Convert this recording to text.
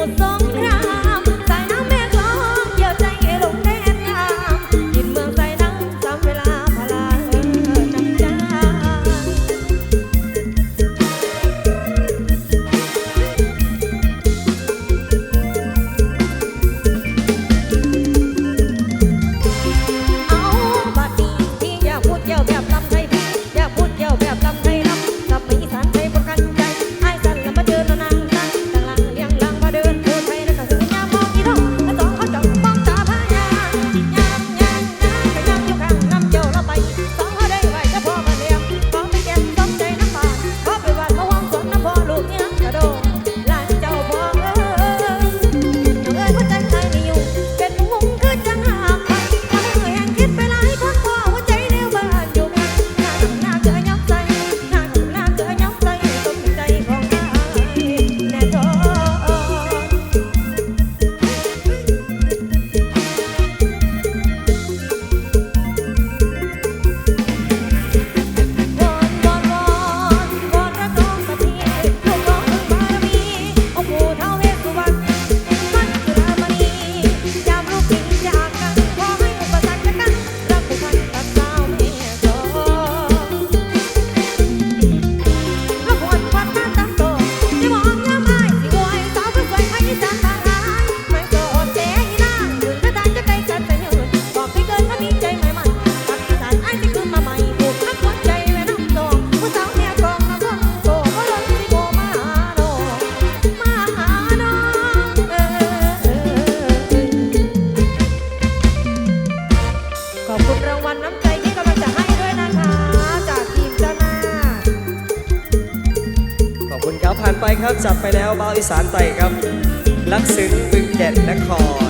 emoção. าวผ่านไปครับจับไปแล้วเบาอีสานไต่ครับลักซึ้งบึงแก่นนคร